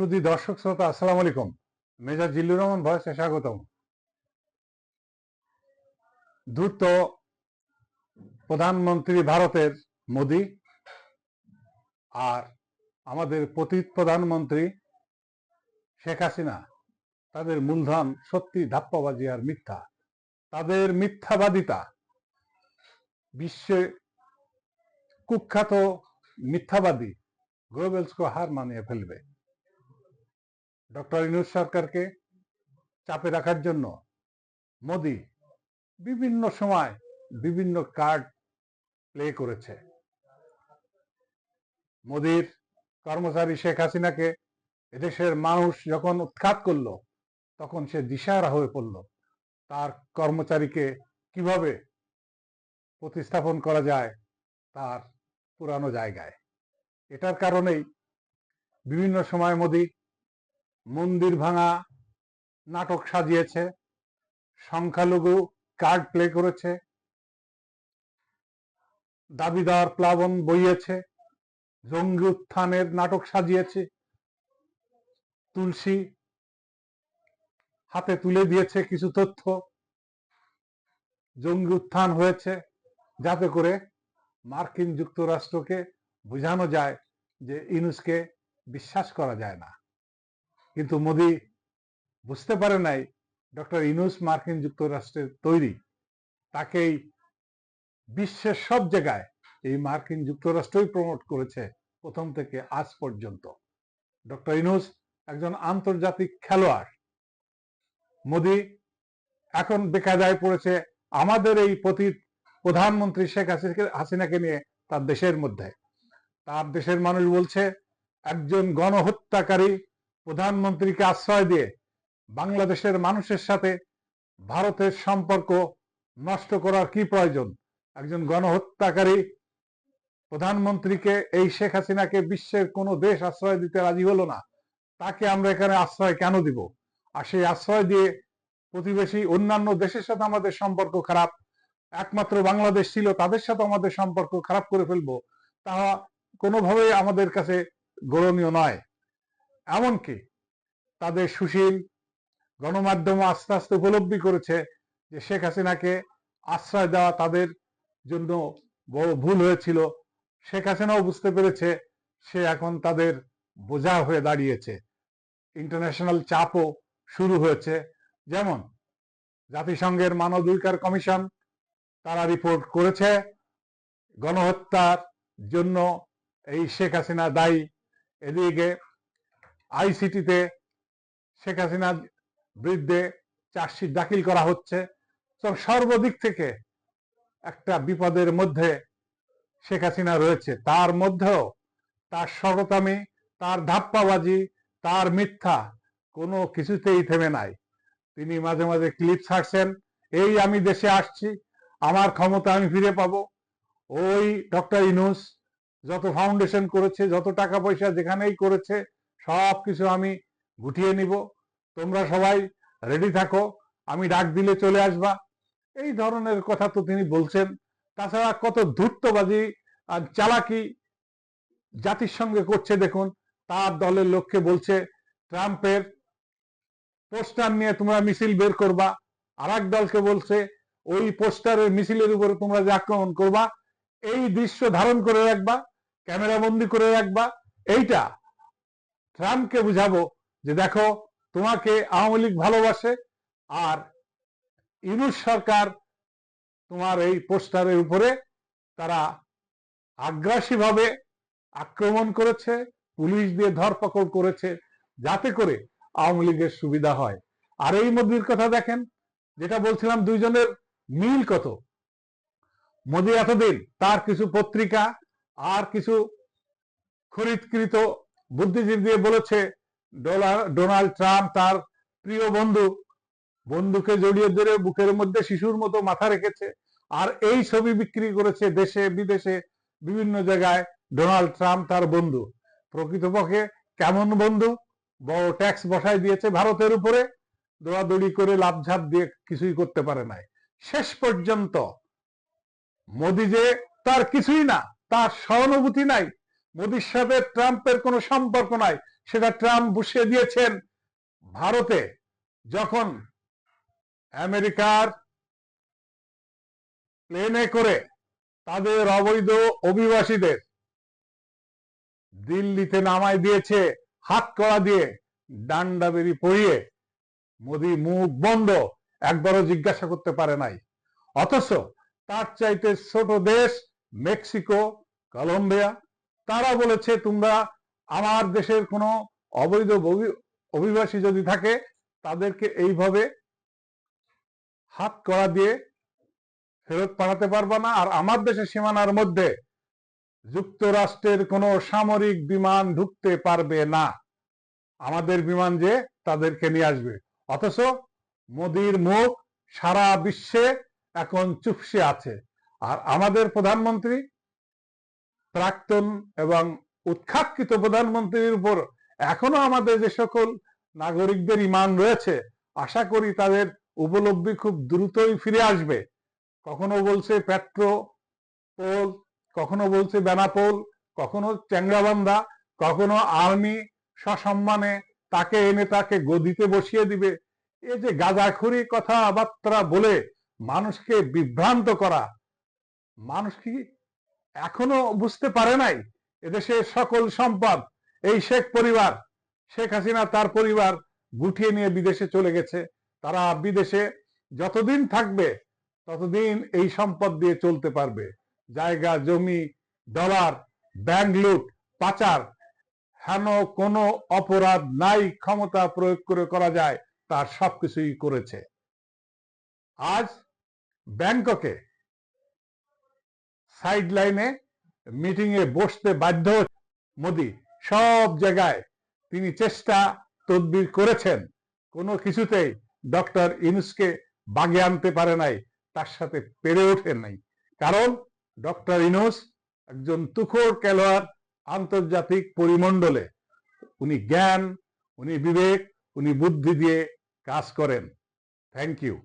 সুদী দর্শক শ্রোতা, আসসালাম আলাইকুম। মেজর জিল্লুর রহমান ভয়েসে স্বাগতম। দ্রুত প্রধানমন্ত্রী ভারতের মোদি আর আমাদের পতিত প্রধানমন্ত্রী শেখ হাসিনা, তাদের মূলধন সত্যি ধাপ্পাবাজি আর মিথ্যা। তাদের মিথ্যাবাদিতা বিশ্বে কুখ্যাত মিথ্যাবাদী গোয়েবেলসকে হার মানিয়ে ফেলবে। ডক্টর ইনুস সরকারকে চাপে রাখার জন্য মোদি বিভিন্ন সময় বিভিন্ন কার্ড প্লে করেছে। মোদির কর্মচারী শেখ হাসিনাকে এদেশের মানুষ যখন উৎখাত করল, তখন সে দিশাহারা হয়ে পড়ল। তার কর্মচারীকে কীভাবে প্রতিস্থাপন করা যায়, তার পুরানো জায়গায়। এটার কারণেই বিভিন্ন সময় মোদী মন্দির ভাঙা, নাটক সাজিয়েছে, সংখ্যালঘু কার্ড প্লে করেছে, দাবিদার প্লাবন বইয়েছে, জঙ্গি উত্থানের নাটক সাজিয়েছে, তুলসী হাতে তুলে দিয়েছে কিছু তথ্য, জঙ্গি উত্থান হয়েছে, যাতে করে মার্কিন যুক্তরাষ্ট্রকে বোঝানো যায় যে ইনুসকে বিশ্বাস করা যায় না। কিন্তু মোদি বুঝতে পারে নাই ডক্টর ইনুস মার্কিন যুক্তরাষ্ট্রের তৈরি। তাকেই বিশ্বের সব জায়গায় এই মার্কিন যুক্তরাষ্ট্রই প্রমোট করেছে প্রথম থেকে আজ পর্যন্ত। ডক্টর ইনুস একজন আন্তর্জাতিক খেলোয়াড়। মোদি এখন বেকায়দায় পড়েছে আমাদের এই পতীত প্রধানমন্ত্রী শেখ হাসিনাকে নিয়ে তার দেশের মধ্যে। তার দেশের মানুষ বলছে, একজন গণহত্যাকারী প্রধানমন্ত্রীকে আশ্রয় দিয়ে বাংলাদেশের মানুষের সাথে ভারতের সম্পর্ক নষ্ট করার কি প্রয়োজন? একজন গণহত্যাকারী প্রধানমন্ত্রীকে এই শেখ হাসিনাকে বিশ্বের কোনো দেশ আশ্রয় দিতে রাজি হলো না, তাকে আমরা এখানে আশ্রয় কেন দিব? আর সেই আশ্রয় দিয়ে প্রতিবেশী অন্যান্য দেশের সাথে আমাদের সম্পর্ক খারাপ, একমাত্র বাংলাদেশ ছিল তাদের সাথে আমাদের সম্পর্ক খারাপ করে ফেলব তা কোনোভাবেই আমাদের কাছে গ্রহণীয় নয়। এমনকি তাদের সুশীল গণমাধ্যম আস্তে আস্তে উপলব্ধি করেছে যে শেখ হাসিনাকে আশ্রয় দেওয়া তাদের জন্য বড় ভুল হয়েছিল। শেখ হাসিনাও বুঝতে পেরেছে সে এখন তাদের বোঝা হয়ে দাঁড়িয়েছে। ইন্টারন্যাশনাল চাপও শুরু হয়েছে। যেমন জাতিসংঘের মানবাধিকার কমিশন তারা রিপোর্ট করেছে, গণহত্যার জন্য এই শেখ হাসিনা দায়ী। এদিকে আইসিটিতে শেখ হাসিনার বিরুদ্ধে চার্জশিট দাখিল করা হচ্ছে। সর্বদিক থেকে একটা বিপদের মধ্যে শেখ হাসিনা রয়েছে। তার মধ্যেও তার সরতামি তার ধাপ্পাবাজি, তার মিথ্যা কোনো কিছুতেই থেমে নাই। তিনি মাঝে মাঝে ক্লিপ ছাড়ছেন, এই আমি দেশে আসছি, আমার ক্ষমতা আমি ফিরে পাবো। ওই ডক্টর ইনুস যত ফাউন্ডেশন করেছে, যত টাকা পয়সা যেখানেই করেছে সব কিছু আমি গুটিয়ে নিব। তোমরা সবাই রেডি থাকো, আমি ডাক দিলে চলে আসবা। এই ধরনের কথা তো তিনি বলছেন। তাছাড়া কত ধূর্তবাজি আর চালাকি জাতির সঙ্গে করছে দেখুন। তার দলের লোককে বলছে, ট্রাম্পের পোস্টার নিয়ে তোমরা মিছিল বের করবা। আর দলকে বলছে, ওই পোস্টারের মিছিলের উপরে তোমরা যে আক্রমণ করবা, এই দৃশ্য ধারণ করে রাখবা ক্যামেরা বন্দি করে রাখবা, এইটা ট্রাম্পকে বুঝাবো যে দেখো, তোমাকে আওয়ামী লীগ ভালোবাসে আর ইউনুস সরকার তোমার এই পোস্টারের উপরে তারা আগ্রাসী ভাবে আক্রমণ করেছে, পুলিশ দিয়ে ধরপকড় করেছে যাতে করে আওয়ামী লীগের সুবিধা হয়। আর এই মোদির কথা দেখেন, যেটা বলছিলাম দুইজনের মিল কত? মোদি এতদিন তার কিছু পত্রিকা আর কিছু খরিদকৃত বুদ্ধিজীবী দিয়ে বলেছে ডোনাল্ড ট্রাম্প তার প্রিয় বন্ধু। বন্ধুকে জড়িয়ে ধরে বুকের মধ্যে শিশুর মতো মাথা রেখেছে। আর এই ছবি বিক্রি করেছে দেশে, বিদেশে, বিভিন্ন জায়গায় ডোনাল্ড ট্রাম্প তার বন্ধু। প্রকৃতপক্ষে কেমন বন্ধু? বড় ট্যাক্স বসাই দিয়েছে ভারতের উপরে। দৌড়াদৌড়ি করে লাভঝাপ দিয়ে কিছুই করতে পারে নাই। শেষ পর্যন্ত মোদি যে তার কিছুই না, তার সহানুভূতি নাই মোদির সাথে ট্রাম্পের কোনো সম্পর্ক নাই। সেটা ট্রাম্প বসিয়ে দিয়েছেন ভারতে। যখন আমেরিকার প্লেনে করে তাদের অবৈধ অভিবাসীদের দিল্লিতে নামাই দিয়েছে, হাত করা দিয়ে ডান্ডা বেরি পড়িয়ে মোদি মুখ বন্ধ, একবারও জিজ্ঞাসা করতে পারে নাই। অথচ তার চাইতে ছোট দেশ মেক্সিকো, কলম্বিয়া তারা বলেছে, তোমরা আমার দেশের কোনো অবৈধ অভিবাসী যদি থাকে, তাদেরকে এইভাবে হাত করা দিয়ে ফেরত পাঠাতে পারবে না। আর আমার দেশের সীমানার মধ্যে যুক্তরাষ্ট্রের কোনো সামরিক বিমান ঢুকতে পারবে না। আমাদের বিমান যে, তাদেরকে নিয়ে আসবে। অথচ মোদির মুখ সারা বিশ্বে এখন চুপসে আছে। আর আমাদের প্রধানমন্ত্রী প্রাক্তন এবং উৎখাতকৃত প্রধানমন্ত্রীর উপর এখনও আমাদের যে সকল নাগরিকদের ইমান রয়েছে, আশা করি তাদের উপলব্ধি খুব দ্রুতই ফিরে আসবে। কখনো বলছে পেট্রো পোল, কখনো বলছে বেনাপোল, কখনো চ্যাংরাবান্ধা কখনো আর্মি সসম্মানে তাকে এনে তাকে গদিতে বসিয়ে দিবে। এ যে গাঁজাখুরি কথাবার্তা বলে মানুষকে বিভ্রান্ত করা, মানুষ কি এখনও বুঝতে পারে নাই এদেশের সকল সম্পদ। এই শেখ পরিবার, শেখ হাসিনা তার পরিবার গুটিয়ে নিয়ে বিদেশে চলে গেছে। তারা বিদেশে যতদিন থাকবে, ততদিন এই সম্পদ দিয়ে চলতে পারবে। জায়গা, জমি, ডলার, ব্যাংক লুট, পাচার, হেন কোনো অপরাধ নাই, ক্ষমতা প্রয়োগ করে করা যায়, তার সবকিছুই করেছে। আজ ব্যাংককে সাইড লাইনে মিটিং এ বসতে বাধ্য মোদি, সব জায়গায় তিনি চেষ্টা তদবির করেছেন। কোনো কিছুতেই ডক্টর ইনুসকে বাগে আনতে পারে নাই, তার সাথে পেরে ওঠেন নাই। কারণ ডক্টর ইনুস একজন তুখোর খেলোয়াড় আন্তর্জাতিক পরিমণ্ডলে। উনি জ্ঞান, উনি বিবেক, উনি বুদ্ধি দিয়ে কাজ করেন। Thank you